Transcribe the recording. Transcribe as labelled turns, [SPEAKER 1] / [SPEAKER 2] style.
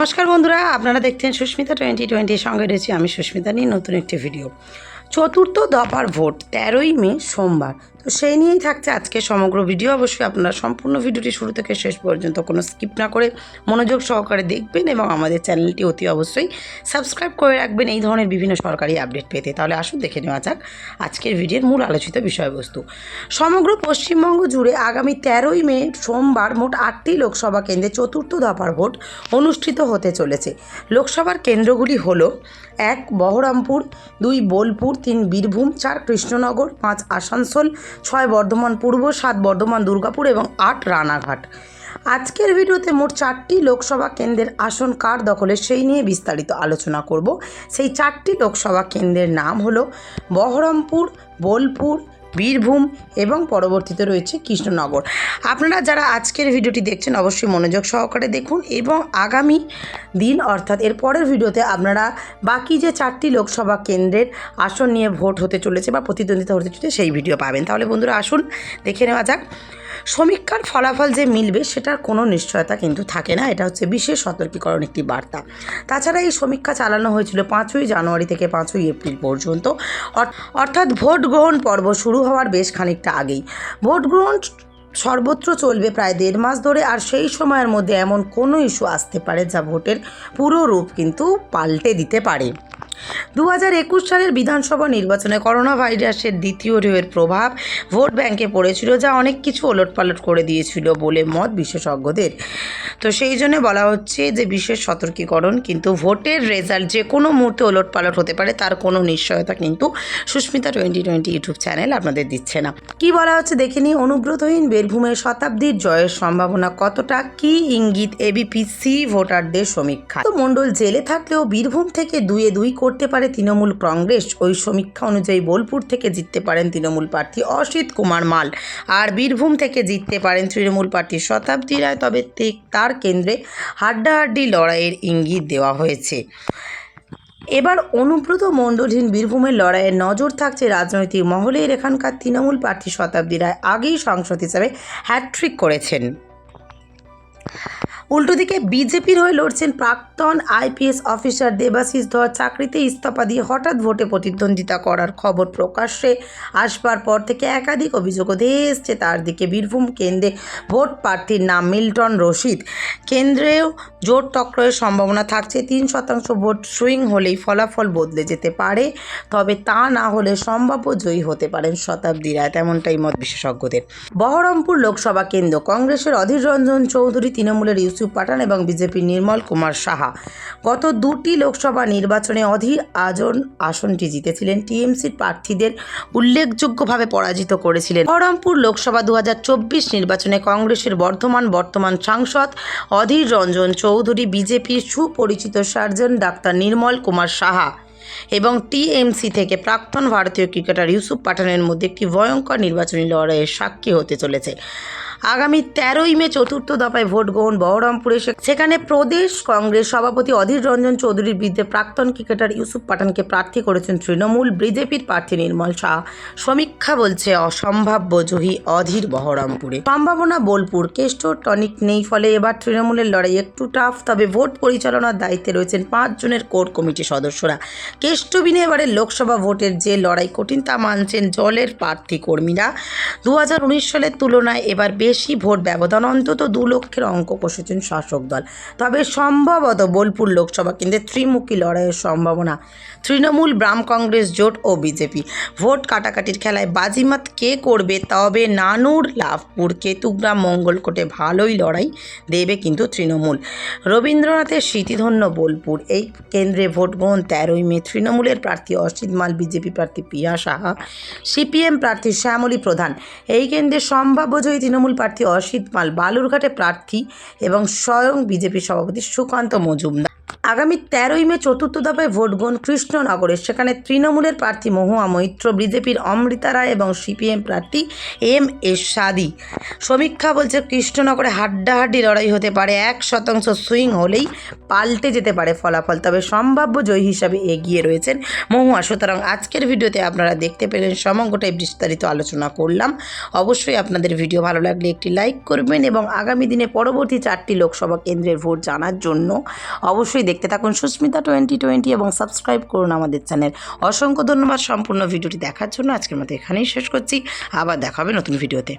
[SPEAKER 1] নমস্কার বন্ধুরা, আপনারা দেখছেন সুস্মিতা টোয়েন্টি টোয়েন্টির সঙ্গে রয়েছি আমি সুস্মিতা নিয়ে নতুন একটি ভিডিও চতুর্থ দফার ভোট, তেরোই মে সোমবার। তো সেই নিয়েই থাকছে আজকে সমগ্র ভিডিও অবশ্যই আপনারা সম্পূর্ণ ভিডিওটি শুরু থেকে শেষ পর্যন্ত কোনো স্কিপ না করে মনোযোগ সহকারে দেখবেন এবং আমাদের চ্যানেলটি অতি অবশ্যই সাবস্ক্রাইব করে রাখবেন এই ধরনের বিভিন্ন সরকারি আপডেট পেতে। তাহলে আসুন দেখে নেওয়া যাক আজকের ভিডিওর মূল আলোচিত বিষয়বস্তু। সমগ্র পশ্চিমবঙ্গ জুড়ে আগামী তেরোই মে সোমবার মোট আটটি লোকসভা কেন্দ্রে চতুর্থ দফার ভোট অনুষ্ঠিত হতে চলেছে। লোকসভার কেন্দ্রগুলি হল এক বহরমপুর, দুই বোলপুর তিন বীরভূম, চার কৃষ্ণনগর, পাঁচ আসানসোল, ছয় বর্ধমান পূর্ব, সাত বর্ধমান দুর্গাপুর এবং আট রানাঘাট। আজকের ভিডিওতে মোট চারটি লোকসভা কেন্দ্রের আসন কার দখলে সেই নিয়ে বিস্তারিত আলোচনা করব। সেই চারটি লোকসভা কেন্দ্রের নাম হলো বহরমপুর, বোলপুর বীরভূম এবং পরবর্তীতে রয়েছে কৃষ্ণনগর। আপনারা যারা আজকের ভিডিওটি দেখছেন, অবশ্যই মনোযোগ সহকারে দেখুন এবং আগামী দিন, অর্থাৎ এর পরের ভিডিওতে আপনারা বাকি যে চারটি লোকসভা কেন্দ্রের আসন নিয়ে ভোট হতে চলেছে বা প্রতিদ্বন্দ্বিতা হতে চলেছে, সেই ভিডিও পাবেন। তাহলে বন্ধুরা আসুন, দেখে নেওয়া যাক। সমীক্ষার ফলাফল যে মিলবে, সেটার কোনো নিশ্চয়তা কিন্তু থাকে না। এটা হচ্ছে বিশেষ সতর্কীকরণ একটি বার্তা। তাছাড়া এই সমীক্ষা চালানো হয়েছিল পাঁচই জানুয়ারি থেকে পাঁচই এপ্রিল পর্যন্ত। অর- অর্থাৎ ভোট গ্রহণ পর্ব শুরু হওয়ার বেশ খানিকটা আগেই। ভোট গ্রহণ সর্বত্র চলবে প্রায় দেড় মাস ধরে, আর সেই সময়ের মধ্যে এমন কোনো ইস্যু আসতে পারে যা ভোটের পুরো রূপ কিন্তু পাল্টে দিতে পারে। দু হাজার একুশ সালের বিধানসভা নির্বাচনে করোনা ভাইরাসের দ্বিতীয় ঢেউয়ের প্রভাব ভোট ব্যাংকে পড়েছিল, যা অনেক কিছু ওলটপালট করে দিয়েছিল বলে মত বিশেষজ্ঞদের। তো সেই জন্য বলা হচ্ছে যে বিশেষ সতর্কীকরণ, কিন্তু ভোটের রেজাল্ট যে কোনো মুহূর্তে ওলটপালট হতে পারে, তার কোনো নিশ্চয়তা কিন্তু Susmita twenty twenty YouTube channel আপনাদের দিচ্ছে না। কি বলা হচ্ছে দেখে নিই, অনুব্রতহীন বীরভূমের শতাব্দীর জয়ের সম্ভাবনা কতটা? কি ইঙ্গিত এবিপিসি ভোটারদের সমীক্ষা? তো মণ্ডল জেলে থাকলেও বীরভূম থেকে দুয়ে দুই করতে পারে তৃণমূল কংগ্রেস। ওই সমীক্ষা অনুযায়ী বোলপুর থেকে জিততে পারেন তৃণমূল প্রার্থী অসিত কুমার মাল। আর বীরভূম থেকে জিততে পারেন তৃণমূল প্রার্থী শতাব্দী রায়। তবে তার কেন্দ্রে হাড্ডাহাড্ডি লড়াইয়ের ইঙ্গিত দেওয়া হয়েছে। এবার অনুব্রত মণ্ডলহীন বীরভূমের লড়াইয়ের নজর থাকছে রাজনৈতিক মহলের। এখানকার তৃণমূল প্রার্থী শতাব্দী রায় আগেই সাংসদ হিসাবে হ্যাট্রিক করেছেন। উল্টো দিকে বিজেপির হয়ে লড়ছেন প্রাক্তন আইপিএস অফিসার দেবাশিস ধর। চাকরিতে ইস্তফা দিয়ে হঠাৎ ভোটে প্রতিদ্বন্দ্বিতা করার খবর প্রকাশ্যে আসবার পর থেকে একাধিক অভিযোগ উঠে এসছে তার দিকে বীরভূম কেন্দ্রে ভোট প্রার্থীর নাম মিল্টন রশিদ। কেন্দ্রেও জোট টক্করের সম্ভাবনা থাকছে। তিন শতাংশ ভোট সুইং হলেই ফলাফল বদলে যেতে পারে, তবে তা না হলে সম্ভাব্য জয়ী হতে পারেন শতাব্দী রায় তেমনটাই মত বিশেষজ্ঞদের। বহরমপুর লোকসভা কেন্দ্র, কংগ্রেসের অধীর রঞ্জন চৌধুরী, তৃণমূলের ইউসুফ পাঠান এবং বিজেপি নির্মল কুমার সাহা। গত দুটি লোকসভা নির্বাচনে অধীর আজন আসনটি জিতেছিলেন। টিএমসির প্রার্থীদের উল্লেখযোগ্যভাবে পরাজিত করেছিলেন। বহরমপুর লোকসভা দু হাজার চব্বিশ নির্বাচনে কংগ্রেসের বর্ধমান বর্তমান সাংসদ অধীর রঞ্জন চৌধুরী, বিজেপির সুপরিচিত সার্জন ডাক্তার নির্মল কুমার সাহা এবং টিএমসি থেকে প্রাক্তন ভারতীয় ক্রিকেটার ইউসুফ পাঠানের মধ্যে একটি ভয়ঙ্কর নির্বাচনী লড়াইয়ের সাক্ষী হতে চলেছে। আগামী তেরোই মে চতুর্থ দফায় ভোট গ্রহণ বহরমপুরে সেখানে প্রদেশ কংগ্রেস সভাপতি অধীর রঞ্জন চৌধুরীর বিরুদ্ধে প্রাক্তন ক্রিকেটার ইউসুফ পাঠানকে প্রার্থী করেছেন তৃণমূল বিজেপির প্রার্থী নির্মল শাহ সমীক্ষা বলছে অসম্ভাব্য জয়ী অধীর বহরমপুরে। সম্ভাবনা বোলপুর। কেষ্ট টনিক নেই, ফলে এবার তৃণমূলের লড়াই একটু টাফ তবে ভোট পরিচালনার দায়িত্বে রয়েছেন পাঁচজনের কোর কমিটি সদস্যরা। কেষ্টবিনে এবারের লোকসভা ভোটের যে লড়াই কঠিন, তা মানছেন জলের প্রার্থী কর্মীরা। দু হাজার উনিশ সালের তুলনায় এবার বেশি ভোট ব্যবধান, অন্তত দু লক্ষের অঙ্ক কষেছেন শাসক দল। তবে সম্ভবত বোলপুর লোকসভা কেন্দ্রে ত্রিমুখী লড়াইয়ের সম্ভাবনা। তৃণমূল, বাম কংগ্রেস, জোট ও বিজেপি। ভোট কাটাকাটির খেলায় বাজিমাত কে করবে তবে নানুর লাভপুর কেতুগ্রাম মঙ্গলকোটে ভালোই লড়াই দেবে কিন্তু তৃণমূল। রবীন্দ্রনাথের স্মৃতিধন্য বোলপুর। এই কেন্দ্রে ভোট গ্রহণ তেরোই মে। তৃণমূলের প্রার্থী অসিত মাল, বিজেপি প্রার্থী পিয়া সাহা, সিপিএম প্রার্থী শ্যামলী প্রধান। এই কেন্দ্রে সম্ভাব্য জয়ী তৃণমূল প্রার্থী অসিত মাল বালুরঘাটে প্রার্থী এবং স্বয়ং বিজেপি সভাপতি সুকান্ত মজুমদার। আগামী তেরোই মে চতুর্থ দফায় ভোট গ্রহণ কৃষ্ণনগরে। সেখানে তৃণমূলের প্রার্থী মহুয়া মৈত্র, বিজেপির অমৃতা রায় এবং সিপিএম প্রার্থী এম এস সাদি। সমীক্ষা বলছে কৃষ্ণনগরে হাড্ডাহাড্ডি লড়াই হতে পারে, এক শতাংশ সুইং হলেই পাল্টে যেতে পারে ফলাফল। তবে সম্ভাব্য জয়ী হিসাবে এগিয়ে রয়েছেন মহুয়া। সুতরাং আজকের ভিডিওতে আপনারা দেখতে পেলেন সমগ্রটাই বিস্তারিত আলোচনা করলাম। অবশ্যই আপনাদের ভিডিও ভালো লাগলে একটি লাইক করবেন এবং আগামী দিনে পরবর্তী চারটি লোকসভা কেন্দ্রের ভোট জানার জন্য অবশ্যই দেখতে থাকুন সুস্মিতা টোয়েন্টি টোয়েন্টি এবং সাবস্ক্রাইব করুন আমাদের চ্যানেল। অসংখ্য ধন্যবাদ সম্পূর্ণ ভিডিওটি দেখার জন্য। আজকের মতো এখানেই শেষ করছি। আবার দেখা হবে নতুন ভিডিওতে।